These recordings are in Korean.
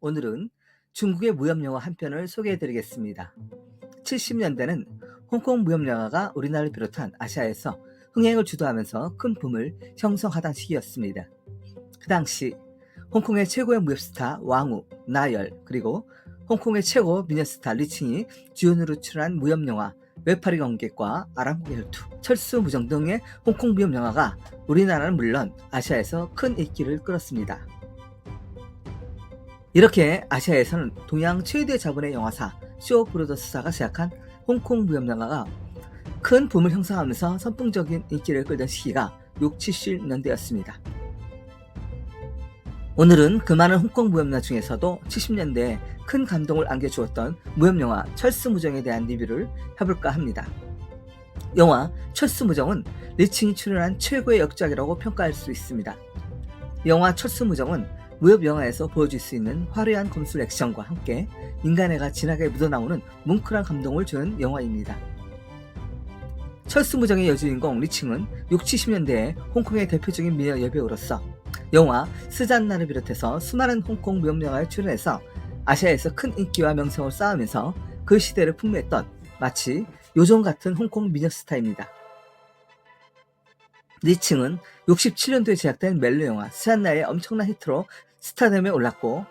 오늘은 중국의 무협영화 한 편을 소개해드리겠습니다. 70년대는 홍콩 무협영화가 우리나라를 비롯한 아시아에서 흥행을 주도하면서 큰 붐을 형성하던 시기였습니다. 그 당시 홍콩의 최고의 무협스타 왕우, 나열, 그리고 홍콩의 최고 미녀스타 리칭이 주연으로 출연한 무협영화 외파리 관객과 아랑국의 혈투, 철수 무정 등의 홍콩 무협영화가 우리나라는 물론 아시아에서 큰 인기를 끌었습니다. 이렇게 아시아에서는 동양 최대 자본의 영화사 쇼 브로더스사가 시작한 홍콩 무협영화가 큰 붐을 형성하면서 선풍적인 인기를 끌던 시기가 6, 70년대였습니다. 오늘은 그 많은 홍콩 무협영화 중에서도 70년대에 큰 감동을 안겨주었던 무협영화 철수무정에 대한 리뷰를 해볼까 합니다. 영화 철수무정은 리칭이 출연한 최고의 역작이라고 평가할 수 있습니다. 영화 철수무정은 무협 영화에서 보여줄 수 있는 화려한 검술 액션과 함께 인간애가 진하게 묻어나오는 뭉클한 감동을 주는 영화입니다. 철수무정의 여주인공 리칭은 6, 70년대에 홍콩의 대표적인 미녀 여배우로서 영화 스잔나를 비롯해서 수많은 홍콩 무협 영화에 출연해서 아시아에서 큰 인기와 명성을 쌓으면서 그 시대를 풍미했던 마치 요정 같은 홍콩 미녀 스타입니다. 리칭은 67년도에 제작된 멜로 영화 스얀나의 엄청난 히트로 스타덤에 올랐고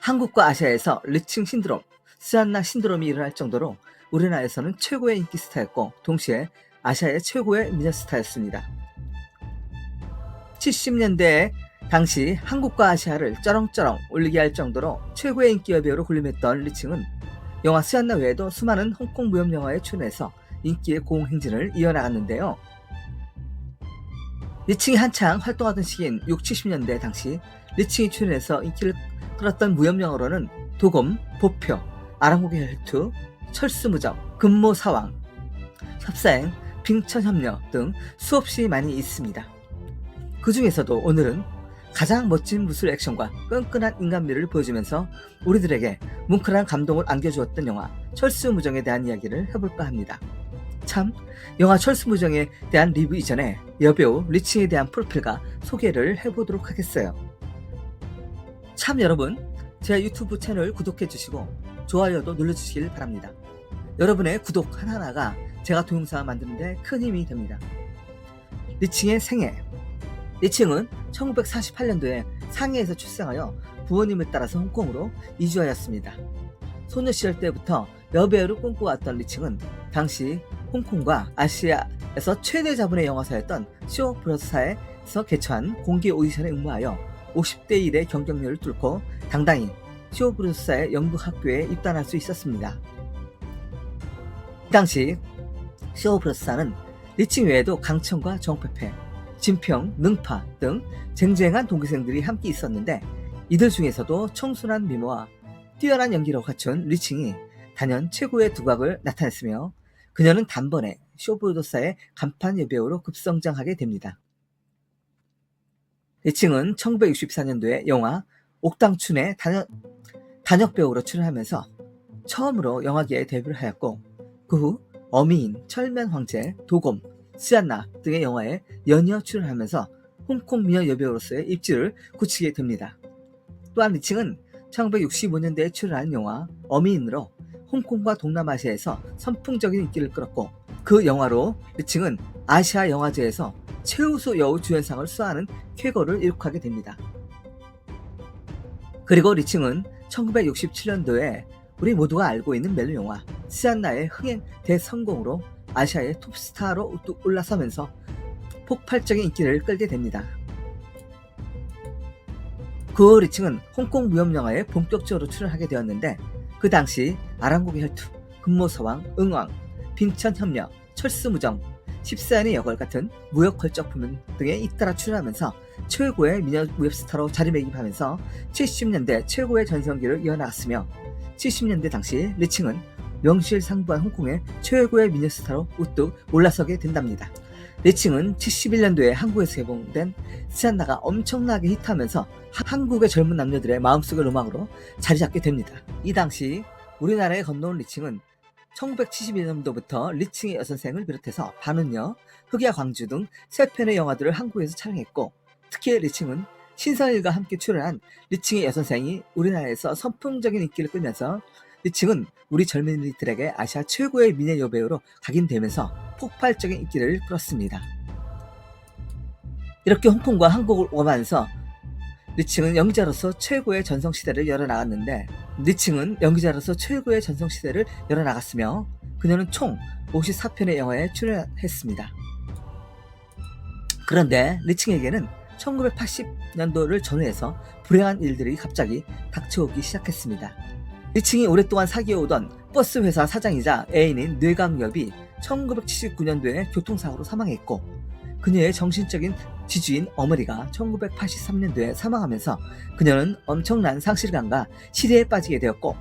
한국과 아시아에서 리칭 신드롬, 스얀나 신드롬이 일어날 정도로 우리나라에서는 최고의 인기 스타였고 동시에 아시아의 최고의 미녀 스타였습니다. 70년대 당시 한국과 아시아를 쩌렁쩌렁 울리게 할 정도로 최고의 인기 여배우로 군림했던 리칭은 영화 스얀나 외에도 수많은 홍콩 무협 영화에 출연해서 인기의 고흥행진을 이어나갔는데요. 리칭이 한창 활동하던 시기인 6, 70년대 당시 리칭이 출연해서 인기를 끌었던 무협 영화로는 도검, 보표, 아랑국의 혈투, 철수무정, 금모사왕, 협사행, 빙천협력 등 수없이 많이 있습니다. 그 중에서도 오늘은 가장 멋진 무술 액션과 끈끈한 인간미를 보여주면서 우리들에게 뭉클한 감동을 안겨주었던 영화 철수무정에 대한 이야기를 해볼까 합니다. 참, 영화 철수무정에 대한 리뷰 이전에 여배우 리칭에 대한 프로필과 소개를 해보도록 하겠어요. 참 여러분, 제 유튜브 채널 구독해주시고 좋아요도 눌러주시길 바랍니다. 여러분의 구독 하나하나가 제가 동영상을 만드는데 큰 힘이 됩니다. 리칭의 생애 리칭은 1948년도에 상해에서 출생하여 부모님을 따라서 홍콩으로 이주하였습니다. 소녀 시절 때부터 여배우를 꿈꿔왔던 리칭은 당시 홍콩과 아시아에서 최대 자본의 영화사였던 쇼 브로드사에서 개최한 공개 오디션에 응모하여 50대 1의 경쟁률을 뚫고 당당히 쇼 브로드사의 연극 학교에 입단할 수 있었습니다. 이 당시 쇼 브로드사는 리칭 외에도 강천과 정페페, 진평, 능파 등 쟁쟁한 동기생들이 함께 있었는데 이들 중에서도 청순한 미모와 뛰어난 연기로 갖춘 리칭이 단연 최고의 두각을 나타냈으며 그녀는 단번에 쇼브로드사의 간판 여배우로 급성장하게 됩니다. 리칭은 1964년도에 영화 옥당춘의 단역, 단역 배우로 출연하면서 처음으로 영화계에 데뷔를 하였고 그 후 어미인, 철면 황제, 도검, 스얀나 등의 영화에 연이어 출연하면서 홍콩 미녀 여배우로서의 입지를 굳히게 됩니다. 또한 리칭은 1965년대에 출연한 영화 어미인으로 홍콩과 동남아시아에서 선풍적인 인기를 끌었고 그 영화로 리칭은 아시아 영화제에서 최우수 여우 주연상을 수상하는 쾌거를 이룩하게 됩니다. 그리고 리칭은 1967년도에 우리 모두가 알고 있는 멜로 영화 스얀나의 흥행 대성공으로 아시아의 톱스타로 올라서면서 폭발적인 인기를 끌게 됩니다. 그 리칭은 홍콩 무협영화에 본격적으로 출연하게 되었는데 그 당시 아랑국의 혈투, 금모서왕, 응왕, 빈천협력, 철수무정, 십사연의 여걸 같은 무역 걸작품 등에 잇따라 출연하면서 최고의 미녀 무협스타로 자리매김하면서 70년대 최고의 전성기를 이어나갔으며 70년대 당시 리칭은 명실상부한 홍콩의 최고의 미녀 스타로 우뚝 올라서게 된답니다. 리칭은 71년도에 한국에서 개봉된 스얀나가 엄청나게 히트하면서 한국의 젊은 남녀들의 마음속의 로망으로 자리 잡게 됩니다. 이 당시 우리나라에 건너온 리칭은 1971년도부터 리칭의 여선생을 비롯해서 반은녀, 흑야 광주 등 세 편의 영화들을 한국에서 촬영했고 특히 리칭은 신성일과 함께 출연한 리칭의 여선생이 우리나라에서 선풍적인 인기를 끌면서 리칭은 우리 젊은이들에게 아시아 최고의 미녀 여배우로 각인되면서 폭발적인 인기를 끌었습니다. 이렇게 홍콩과 한국을 오가면서 리칭은 연기자로서 최고의 전성시대를 열어나갔는데 리칭은 연기자로서 최고의 전성시대를 열어나갔으며 그녀는 총 54편의 영화에 출연했습니다. 그런데 리칭에게는 1980년도를 전후해서 불행한 일들이 갑자기 닥쳐오기 시작했습니다. 리칭이 오랫동안 사귀어오던 버스 회사 사장이자 애인인 뇌강엽이 1979년도에 교통사고로 사망했고 그녀의 정신적인 지주인 어머니가 1983년도에 사망하면서 그녀는 엄청난 상실감과 시대에 빠지게 되었고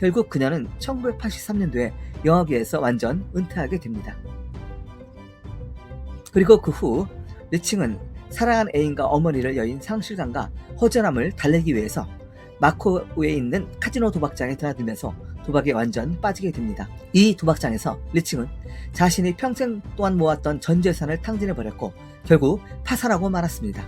결국 그녀는 1983년도에 영화계에서 완전 은퇴하게 됩니다. 그리고 그 후 리칭은 사랑한 애인과 어머니를 여인 상실감과 허전함을 달래기 위해서 마코에 있는 카지노 도박장에 드나들면서 도박에 완전 빠지게 됩니다. 이 도박장에서 리칭은 자신이 평생 동안 모았던 전 재산을 탕진해버렸고 결국 파산하고 말았습니다.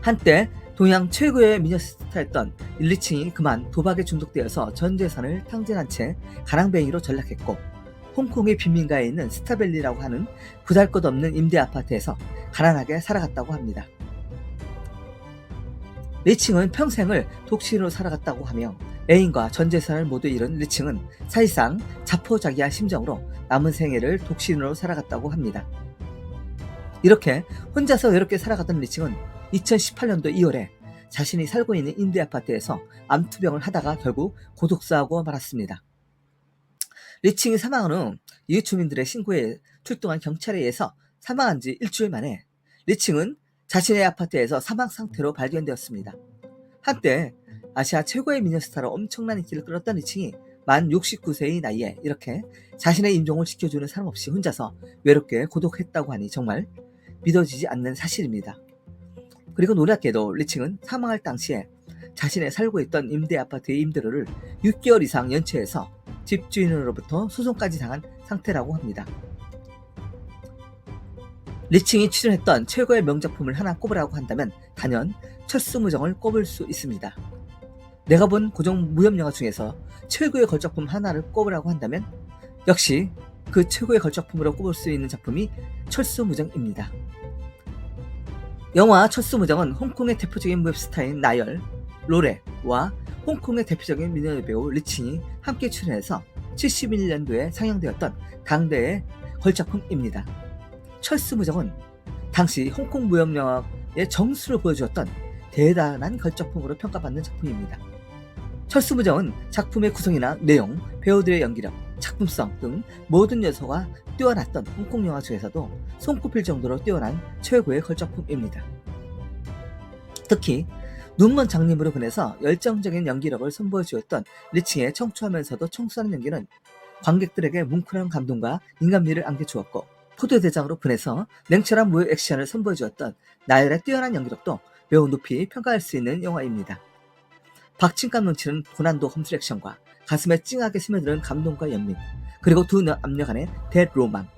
한때 동양 최고의 미녀 스타였던 리칭이 그만 도박에 중독되어서 전 재산을 탕진한 채 가랑뱅이로 전락했고 홍콩의 빈민가에 있는 스타밸리라고 하는 부달 것 없는 임대 아파트에서 가난하게 살아갔다고 합니다. 리칭은 평생을 독신으로 살아갔다고 하며 애인과 전 재산을 모두 잃은 리칭은 사실상 자포자기한 심정으로 남은 생애를 독신으로 살아갔다고 합니다. 이렇게 혼자서 외롭게 살아가던 리칭은 2018년도 2월에 자신이 살고 있는 임대 아파트에서 암투병을 하다가 결국 고독사하고 말았습니다. 리칭이 사망한 후 이웃 주민들의 신고에 출동한 경찰에 의해서 사망한 지 일주일 만에 리칭은 자신의 아파트에서 사망 상태로 발견되었습니다. 한때 아시아 최고의 미녀 스타로 엄청난 인기를 끌었던 리칭이 만 69세의 나이에 이렇게 자신의 임종을 지켜주는 사람 없이 혼자서 외롭게 고독했다고 하니 정말 믿어지지 않는 사실입니다. 그리고 놀랍게도 리칭은 사망할 당시에 자신의 살고 있던 임대 아파트의 임대료를 6개월 이상 연체해서 집주인으로부터 소송까지 당한 상태라고 합니다. 리칭이 출연했던 최고의 명작품을 하나 꼽으라고 한다면 단연 철수무정을 꼽을 수 있습니다. 내가 본 고정 무협 영화 중에서 최고의 걸작품 하나를 꼽으라고 한다면 역시 그 최고의 걸작품으로 꼽을 수 있는 작품이 철수무정입니다. 영화 철수무정은 홍콩의 대표적인 무협 스타인 나열, 로레와 홍콩의 대표적인 미녀 배우 리칭이 함께 출연해서 71년도에 상영되었던 당대의 걸작품입니다. 철수무정은 당시 홍콩 무협 영화의 정수를 보여주었던 대단한 걸작품으로 평가받는 작품입니다. 철수무정은 작품의 구성이나 내용, 배우들의 연기력, 작품성 등 모든 요소가 뛰어났던 홍콩 영화 중에서도 손꼽힐 정도로 뛰어난 최고의 걸작품입니다. 특히 눈먼 장님으로 보내서 열정적인 연기력을 선보여 주었던 리칭의 청초하면서도 청순한 연기는 관객들에게 뭉클한 감동과 인간미를 안겨주었고 포도대장으로 보내서 냉철한 무효 액션을 선보여 주었던 나열의 뛰어난 연기력도 매우 높이 평가할 수 있는 영화입니다. 박진감 넘치는 고난도 험술 액션과 가슴에 찡하게 스며드는 감동과 연민 그리고 두 남녀 간의 대로망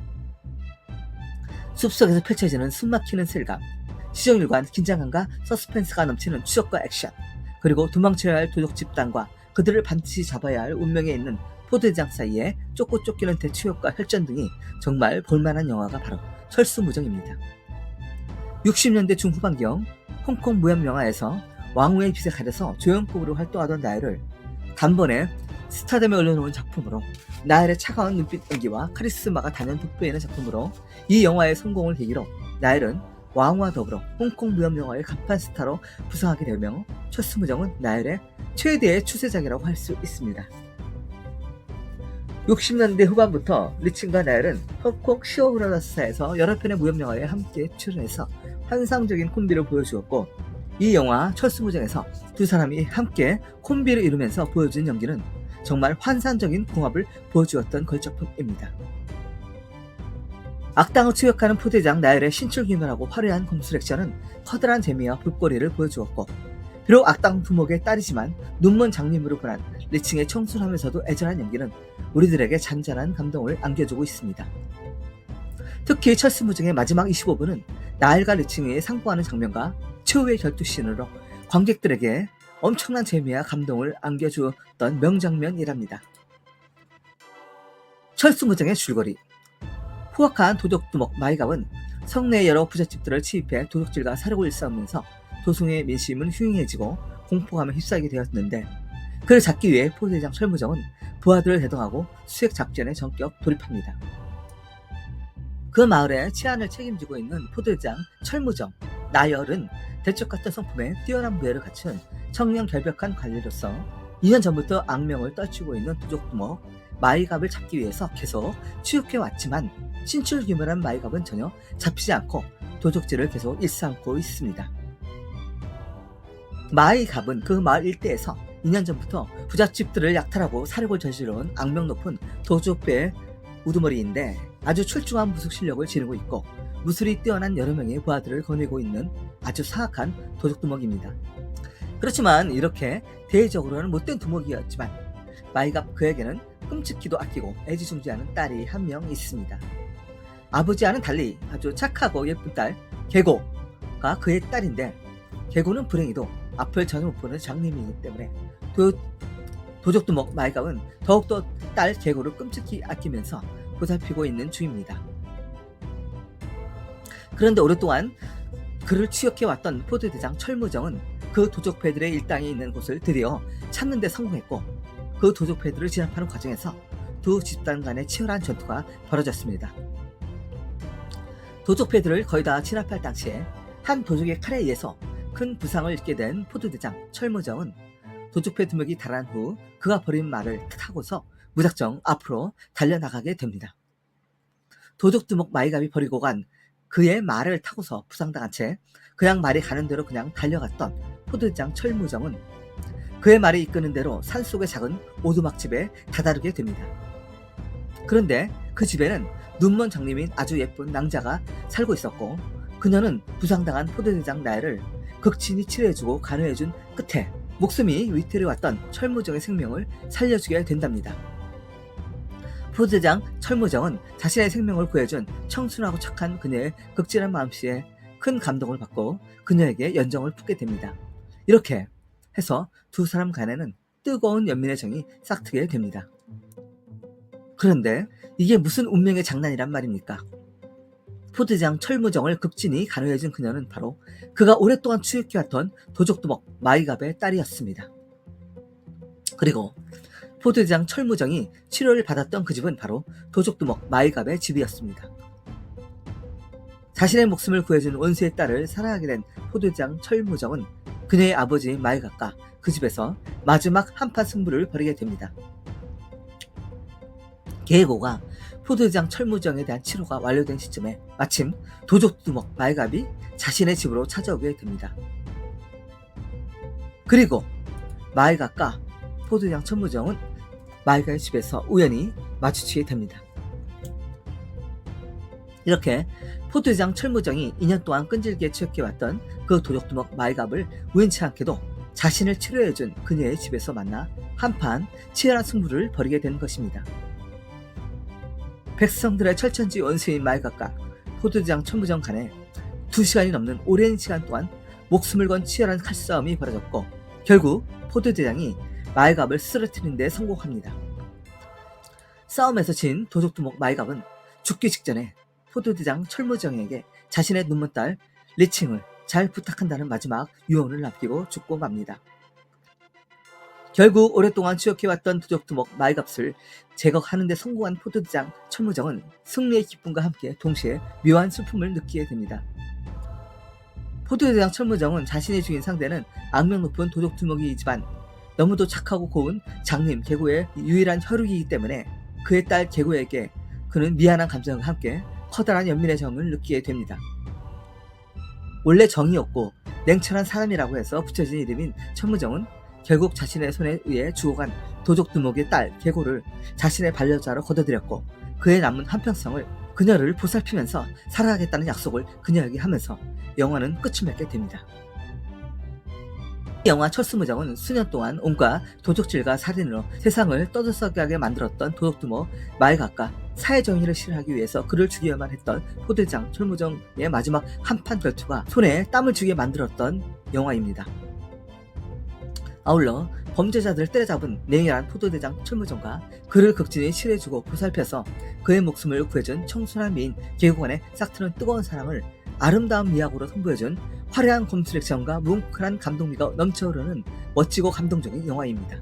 숲속에서 펼쳐지는 숨막히는 슬감 시정일관 긴장감과 서스펜스가 넘치는 추적과 액션 그리고 도망쳐야 할 도적 집단과 그들을 반드시 잡아야 할 운명에 있는 포도대장 사이에 쫓고 쫓기는 대추역과 혈전 등이 정말 볼만한 영화가 바로 철수무정입니다. 60년대 중후반경 홍콩 무협 영화에서 왕후의 빛에 가려서 조연급으로 활동하던 나엘을 단번에 스타덤에 올려놓은 작품으로 나엘의 차가운 눈빛 연기와 카리스마가 단연 돋보이는 작품으로 이 영화의 성공을 계기로 나엘은 왕후와 더불어 홍콩 무협 영화의 간판 스타로 부상하게 되며 철수무정은 나엘의 최대의 추세작이라고 할 수 있습니다. 60년대 후반부터 리친과 나엘은 홍콩 시오브라더스사에서 여러 편의 무협 영화에 함께 출연해서 환상적인 콤비를 보여주었고 이 영화 철수무정에서 두 사람이 함께 콤비를 이루면서 보여준 연기는 정말 환상적인 궁합을 보여주었던 걸작품입니다. 악당을 추격하는 포대장 나열의 신출귀멸하고 화려한 검술 액션은 커다란 재미와 볼거리를 보여주었고 비록 악당 두목의 딸이지만 눈먼 장님으로 보란 리칭의 청순하면서도 애절한 연기는 우리들에게 잔잔한 감동을 안겨주고 있습니다. 특히 철수무정의 마지막 25분은 나일과 리칭이 상봉하는 장면과 최후의 결투씬으로 관객들에게 엄청난 재미와 감동을 안겨주었던 명장면이랍니다. 철수무정의 줄거리 포악한 도적두목 마이갑은 성내의 여러 부잣집들을 침입해 도둑질과 사력을 일삼으면서 도성의 민심은 흉흉해지고 공포감에 휩싸이게 되었는데 그를 잡기 위해 포대장 철무정은 부하들을 대동하고 수색 작전에 전격 돌입합니다. 그 마을의 치안을 책임지고 있는 포대장 철무정 나열은 대쪽 같은 성품에 뛰어난 무예를 갖춘 청년 결벽한 관리로서 2년 전부터 악명을 떨치고 있는 도적두목 마이갑을 잡기 위해서 계속 추격해왔지만 신출규명한 마이갑은 전혀 잡히지 않고 도적질을 계속 일삼고 있습니다. 마이갑은 그 마을 일대에서 2년 전부터 부잣집들을 약탈하고 사력을 저지러온 악명 높은 도적배의 우두머리인데 아주 출중한 무술 실력을 지니고 있고 무술이 뛰어난 여러 명의 부하들을 거느리고 있는 아주 사악한 도적두목입니다. 그렇지만 이렇게 대외적으로는 못된 두목이었지만 마이갑 그에게는 끔찍히도 아끼고 애지중지하는 딸이 한 명 있습니다. 아버지와는 달리 아주 착하고 예쁜 딸 계고가 그의 딸인데 계고는 불행히도 앞을 전혀 못 보는 장님이기 때문에 도, 도적두목 마이갑은 더욱더 딸 계고를 끔찍히 아끼면서 보살피고 있는 중입니다. 그런데 오랫동안 그를 추격해왔던 포드 대장 철무정은 그 도적패들의 일당이 있는 곳을 드디어 찾는 데 성공했고 그 도적패들을 진압하는 과정에서 두 집단 간의 치열한 전투가 벌어졌습니다. 도적패들을 거의 다 진압할 당시에 한 도적의 칼에 의해서 큰 부상을 입게 된 포드 대장 철무정은 도적패 두 명이 달한 후 그가 버린 말을 타고서 무작정 앞으로 달려나가게 됩니다. 도적 두목 마이갑이 버리고 간 그의 말을 타고서 부상당한 채 그냥 말이 가는 대로 그냥 달려갔던 포드장 철무정은 그의 말이 이끄는 대로 산속의 작은 오두막집에 다다르게 됩니다. 그런데 그 집에는 눈먼 장님인 아주 예쁜 낭자가 살고 있었고 그녀는 부상당한 포드대장 나엘을 극진히 치료해주고 간호해준 끝에 목숨이 위태로 왔던 철무정의 생명을 살려주게 된답니다. 포드장 철무정은 자신의 생명을 구해준 청순하고 착한 그녀의 극진한 마음씨에 큰 감동을 받고 그녀에게 연정을 품게 됩니다. 이렇게 해서 두 사람 간에는 뜨거운 연민의 정이 싹트게 됩니다. 그런데 이게 무슨 운명의 장난이란 말입니까? 포드장 철무정을 극진히 간호해준 그녀는 바로 그가 오랫동안 추격해왔던 도적두목 마이갑의 딸이었습니다. 그리고 포드장 철무정이 치료를 받았던 그 집은 바로 도적두목 마이갑의 집이었습니다. 자신의 목숨을 구해준 원수의 딸을 사랑하게 된 포드장 철무정은 그녀의 아버지 마이갑과 그 집에서 마지막 한판 승부를 벌이게 됩니다. 계고가 포드장 철무정에 대한 치료가 완료된 시점에 마침 도적두목 마이갑이 자신의 집으로 찾아오게 됩니다. 그리고 마이갑과 포드장 철무정은 마이갑의 집에서 우연히 마주치게 됩니다. 이렇게 포드장 철무정이 2년 동안 끈질기게 추격해왔던 그 도적두목 마이갑을 우연치 않게도 자신을 치료해준 그녀의 집에서 만나 한판 치열한 승부를 벌이게 된 것입니다. 백성들의 철천지 원수인 마이갑과 포드장 천무정 간에 두 시간이 넘는 오랜 시간 동안 목숨을 건 치열한 칼싸움이 벌어졌고 결국 포드대장이 마이갑을 쓰러뜨리는 데 성공합니다. 싸움에서 진 도적두목 마이갑은 죽기 직전에 포드대장 철무정에게 자신의 눈먼 딸 리칭을 잘 부탁한다는 마지막 유언을 남기고 죽고 맙니다. 결국 오랫동안 추격해왔던 도적두목 마이갑을 제거하는 데 성공한 포드장 철무정은 승리의 기쁨과 함께 동시에 묘한 슬픔을 느끼게 됩니다. 포드대장 철무정은 자신이 죽인 상대는 악명 높은 도적두목이지만 너무도 착하고 고운 장님 계고의 유일한 혈육이기 때문에 그의 딸 계고에게 그는 미안한 감정과 함께 커다란 연민의 정을 느끼게 됩니다. 원래 정이었고 냉철한 사람이라고 해서 붙여진 이름인 천무정은 결국 자신의 손에 의해 죽어간 도적 두목의 딸 계고를 자신의 반려자로 거둬들였고 그의 남은 한평성을 그녀를 보살피면서 살아가겠다는 약속을 그녀에게 하면서 영화는 끝을 맺게 됩니다. 이 영화 철수무정은 수년 동안 온갖 도적질과 살인으로 세상을 떠들썩하게 만들었던 도둑두모 마이각과 사회정의를 실현하기 위해서 그를 죽여야만 했던 포대장 철무정의 마지막 한판 결투가 손에 땀을 쥐게 만들었던 영화입니다. 아울러 범죄자들을 때려잡은 냉혈한 포도대장 철무정과 그를 극진히 치료해주고 보살펴서 그의 목숨을 구해준 청순한 미인 계고관의 싹트는 뜨거운 사랑을 아름다운 미학으로 선보여준 화려한 검술 액션과 뭉클한 감동미가 넘쳐흐르는 멋지고 감동적인 영화입니다.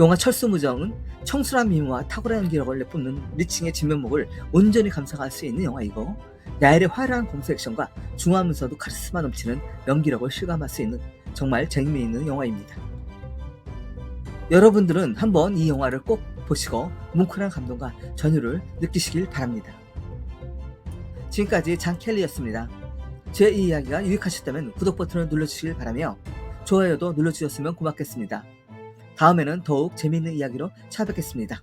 영화 철수무정은 청순한 미모와 탁월한 연기력을 내뿜는 리칭의 진면목을 온전히 감상할 수 있는 영화이고 야엘의 화려한 검술 액션과 중후하면서도 카리스마 넘치는 연기력을 실감할 수 있는 정말 재미있는 영화입니다. 여러분들은 한번 이 영화를 꼭 보시고 뭉클한 감동과 전율을 느끼시길 바랍니다. 지금까지 장 켈리였습니다. 제 이 이야기가 유익하셨다면 구독 버튼을 눌러주시길 바라며 좋아요도 눌러주셨으면 고맙겠습니다. 다음에는 더욱 재미있는 이야기로 찾아뵙겠습니다.